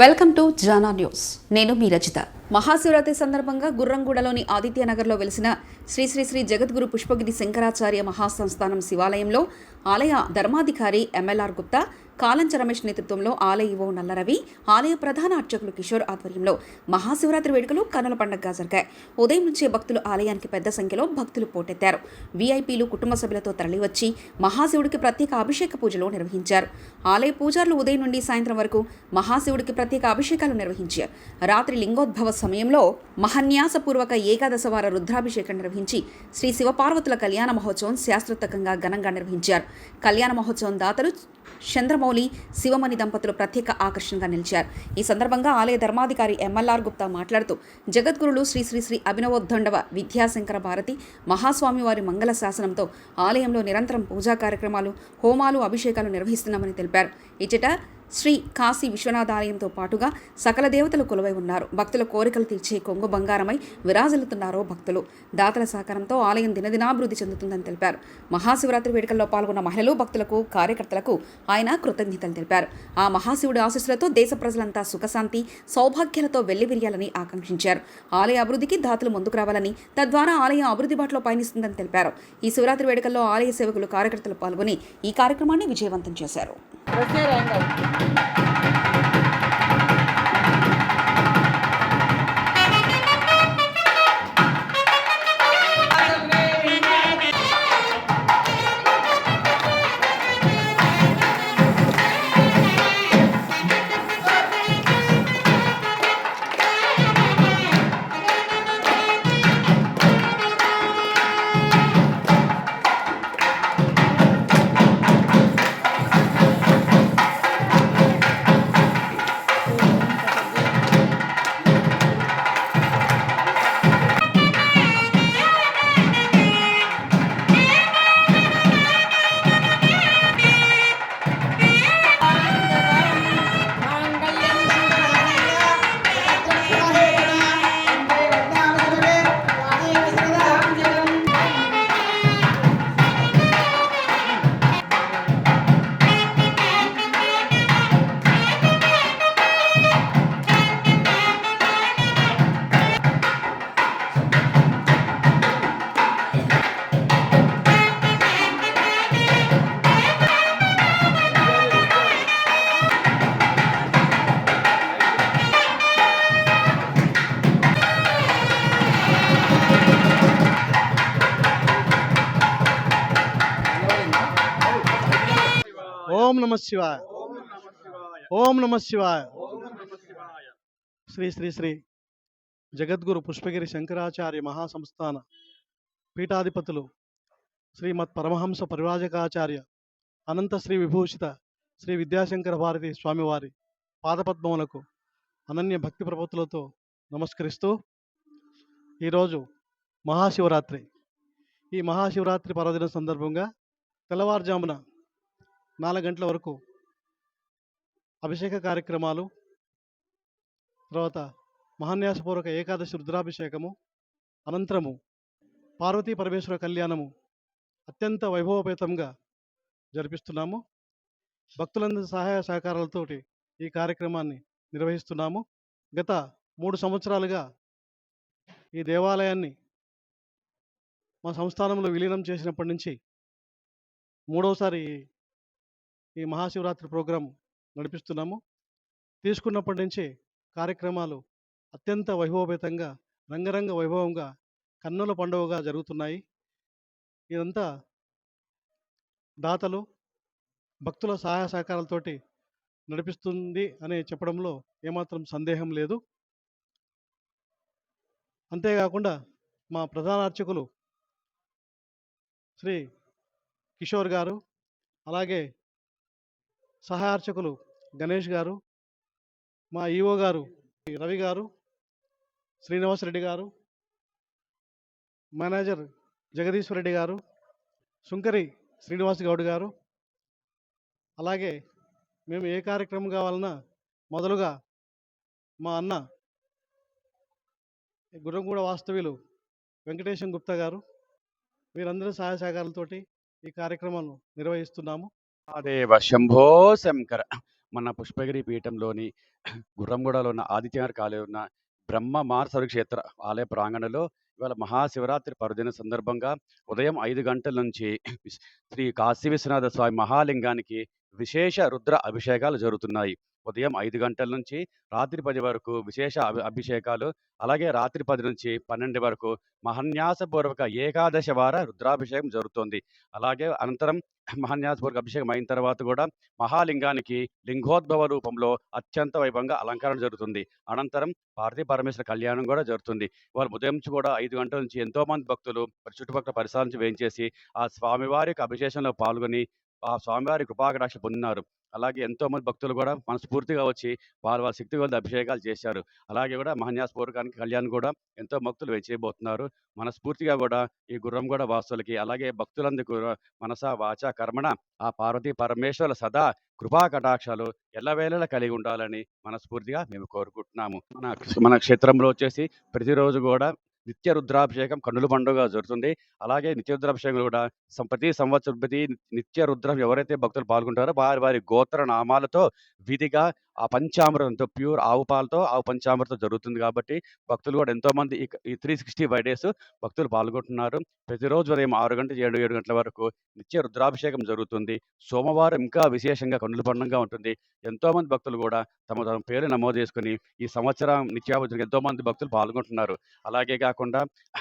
Welcome to Jana news. నేను మీ రచిత. మహాశివరాత్రి సందర్భంగా గుర్రంగూడలోని ఆదిత్యనగర్లో వెలిసిన శ్రీ శ్రీ శ్రీ జగద్గురు పుష్పగిరి శంకరాచార్య మహాసంస్థానం శివాలయంలో ఆలయ ధర్మాధికారి ఎంఎల్ఆర్ గుప్తా కాలంచ రమేష్ నేతృత్వంలో ఆలయ ఇవో నల్లరవి ఆలయ ప్రధాన అర్చకులు కిషోర్ ఆధ్వర్యంలో మహాశివరాత్రి వేడుకలు కనుల పండుగగా జరిగాయి. ఉదయం నుంచే భక్తులు ఆలయానికి పెద్ద సంఖ్యలో భక్తులు పోటెత్తారు. వీఐపీలు కుటుంబ సభ్యులతో తరలివచ్చి మహాశివుడికి ప్రత్యేక అభిషేక పూజలు నిర్వహించారు. ఆలయ పూజారులు ఉదయం నుండి సాయంత్రం వరకు మహాశివుడికి ప్రత్యేక అభిషేకాలు నిర్వహించారు. రాత్రి లింగోద్భవ సమయంలో మహన్యాసపూర్వక ఏకాదశ వార రుద్రాభిషేకం నిర్వహించి శ్రీ శివపార్వతుల కళ్యాణ మహోత్సవం శాస్త్రోత్తకంగా ఘనంగా నిర్వహించారు. కళ్యాణ మహోత్సవం దాతలు చంద్రమౌళి శివమణి దంపతులు ప్రత్యేక ఆకర్షణగా నిలిచారు. ఈ సందర్భంగా ఆలయ ధర్మాధికారి ఎంఎల్ఆర్ గుప్తా మాట్లాడుతూ జగద్గురులు శ్రీ శ్రీ శ్రీ అభినవోద్దండవ విద్యాశంకర భారతి మహాస్వామి వారి మంగళ శాసనంతో ఆలయంలో నిరంతరం పూజా కార్యక్రమాలు హోమాలు అభిషేకాలు నిర్వహిస్తున్నామని తెలిపారు. ఇచ్చట శ్రీ కాశీ విశ్వనాథ ఆలయంతో పాటుగా సకల దేవతలు కొలువై ఉన్నారు. భక్తుల కోరికలు తీర్చే కొంగు బంగారమై విరాజిల్లుతున్నారో భక్తులు. దాతల సహకారంతో ఆలయం దినదినాభివృద్ధి చెందుతుందని తెలిపారు. మహాశివరాత్రి వేడుకల్లో పాల్గొన్న మహిళలు భక్తులకు కార్యకర్తలకు ఆయన కృతజ్ఞతలు తెలిపారు. ఆ మహాశివుడి ఆశీస్సులతో దేశ ప్రజలంతా సుఖశాంతి సౌభాగ్యాలతో వెల్లివిరియాలని ఆకాంక్షించారు. ఆలయ అభివృద్ధికి దాతలు ముందుకు రావాలని తద్వారా ఆలయం అభివృద్ధి బాటలో పయనిస్తుందని తెలిపారు. ఈ శివరాత్రి వేడుకల్లో ఆలయ సేవకులు కార్యకర్తలు పాల్గొని ఈ కార్యక్రమాన్ని విజయవంతం చేశారు. ఓం నమ శివాయ. ఓం నమ శివాయ. శ్రీ శ్రీ శ్రీ జగద్గురు పుష్పగిరి శంకరాచార్య మహాసంస్థాన పీఠాధిపతులు శ్రీమత్ పరమహంస పరివ్రాజకాచార్య అనంత శ్రీ విభూషిత శ్రీ విద్యాశంకర భారతి స్వామివారి పాదపద్మములకు అనన్య భక్తి ప్రపత్తులతో నమస్కరిస్తూ ఈరోజు మహాశివరాత్రి. ఈ మహాశివరాత్రి పర్వదిన సందర్భంగా తెల్లవారుజామున నాలుగు గంటల వరకు అభిషేక కార్యక్రమాలు తర్వాత మహాన్యాసపూర్వక ఏకాదశి రుద్రాభిషేకము అనంతరము పార్వతీ పరమేశ్వర కళ్యాణము అత్యంత వైభవపేతంగా జరిపిస్తున్నాము. భక్తులందరి సహాయ సహకారాలతోటి ఈ కార్యక్రమాన్ని నిర్వహిస్తున్నాము. గత మూడు సంవత్సరాలుగా ఈ దేవాలయాన్ని మా సంస్థానంలో విలీనం చేసినప్పటి నుంచి మూడవసారి ఈ మహాశివరాత్రి ప్రోగ్రాం నడిపిస్తున్నాము. తీసుకున్నప్పటి నుంచి కార్యక్రమాలు అత్యంత వైభవపేతంగా రంగరంగ వైభవంగా కన్నుల పండుగగా జరుగుతున్నాయి. ఇదంతా దాతలు భక్తుల సహాయ సహకారాలతోటి నడిపిస్తుంది అనే చెప్పడంలో ఏమాత్రం సందేహం లేదు. అంతేకాకుండా మా ప్రధాన అర్చకులు శ్రీ కిషోర్ గారు అలాగే సహాయార్చకులు గణేష్ గారు మా ఈఓ గారు రవి గారు శ్రీనివాస్ రెడ్డి గారు మేనేజర్ జగదీశ్వర్ రెడ్డి గారు సుంకరి శ్రీనివాస్ గౌడ్ గారు. అలాగే మేము ఏ కార్యక్రమం కావాలన్నా మొదలుగా మా అన్న గుర్రంగూడ వాస్తవ్యులు వెంకటేశం గుప్తా గారు వీరందరి సహాయ సహకారాలతోటి ఈ కార్యక్రమాలను నిర్వహిస్తున్నాము. మహాదేవ శంభో శంకర. మన పుష్పగిరి పీఠంలోని గుర్రంగూడలో ఉన్న ఆదిత్యనగర్ కాలే ఉన్న బ్రహ్మ మానసర క్షేత్ర ఆలయ ప్రాంగణంలో ఇవాళ మహాశివరాత్రి పర్వదిన సందర్భంగా ఉదయం ఐదు గంటల నుంచి శ్రీ కాశీ విశ్వనాథ స్వామి మహాలింగానికి విశేష రుద్ర అభిషేకాలు జరుగుతున్నాయి. ఉదయం ఐదు గంటల నుంచి రాత్రి పది వరకు విశేష అభి- అభిషేకాలు అలాగే రాత్రి పది నుంచి పన్నెండు వరకు మహన్యాసపూర్వక ఏకాదశ వార రుద్రాభిషేకం జరుగుతుంది. అలాగే అనంతరం మహన్యాసపూర్వక అభిషేకం అయిన తర్వాత కూడా మహాలింగానికి లింగోద్భవ రూపంలో అత్యంత వైభవంగా అలంకరణ జరుగుతుంది. అనంతరం పార్థి పరమేశ్వర కళ్యాణం కూడా జరుగుతుంది. వారు ఉదయం నుంచి కూడా ఐదు గంటల నుంచి ఎంతో మంది భక్తులు చుట్టుపక్కల పరిసరాల నుంచి వేయించేసి ఆ స్వామివారి యొక్క అభిషేకంలో పాల్గొని ఆ స్వామివారి కృపాకటాక్ష పొందినారు. అలాగే ఎంతో మంది భక్తులు కూడా మనస్ఫూర్తిగా వచ్చి వారి వారి శక్తి కొద్ది అభిషేకాలు చేశారు. అలాగే కూడా మహన్యాసపూర్వకానికి కళ్యాణ్ కూడా ఎంతో భక్తులు వేచేయబోతున్నారు మనస్ఫూర్తిగా కూడా ఈ గుర్రం కూడా వాసులకి అలాగే భక్తులందుకు మనస వాచ కర్మణ ఆ పార్వతీ పరమేశ్వరుల సదా కృపా కటాక్షాలు ఎల్లవేళలా కలిగి ఉండాలని మనస్ఫూర్తిగా మేము కోరుకుంటున్నాము. మన మన క్షేత్రంలో వచ్చేసి ప్రతిరోజు కూడా నిత్య రుద్రాభిషేకం కన్నుల పండుగ జరుగుతుంది. అలాగే నిత్య రుద్రాభిషేకం కూడా ప్రతి సంవత్సరం ప్రతి నిత్య రుద్రం ఎవరైతే భక్తులు పాల్గొంటారో వారి వారి గోత్ర నామాలతో విధిగా ఆ పంచామృతంతో ప్యూర్ ఆవు పాలతో ఆవు పంచామృతం జరుగుతుంది కాబట్టి భక్తులు కూడా ఎంతోమంది ఈ- త్రీ సిక్స్టీ ఫైవ్ డేస్ భక్తులు పాల్గొంటున్నారు. ప్రతిరోజు ఉదయం ఆరు గంటల ఏడు ఏడు గంటల వరకు నిత్య రుద్రాభిషేకం జరుగుతుంది. సోమవారం ఇంకా విశేషంగా కన్నుల పండుగగా ఉంటుంది. ఎంతోమంది భక్తులు కూడా తమ తమ పేరు నమోదు చేసుకుని ఈ సంవత్సరం నిత్యాభిషేకం ఎంతోమంది భక్తులు పాల్గొంటున్నారు. అలాగే కాకుండా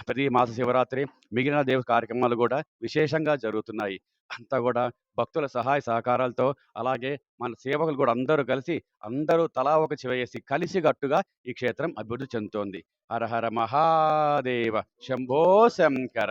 ప్రతి మాస శివరాత్రి మిగిలిన దేవ కార్యక్రమాలు కూడా విశేషంగా జరుగుతున్నాయి. అంతా కూడా భక్తుల సహాయ సహకారాలతో అలాగే మన సేవకులు కూడా అందరూ కలిసి అందరూ తలా ఒక చివేసి కలిసిగట్టుగా ఈ క్షేత్రం అభివృద్ధి చెందుతోంది. హర హర మహాదేవ శంభో శంకర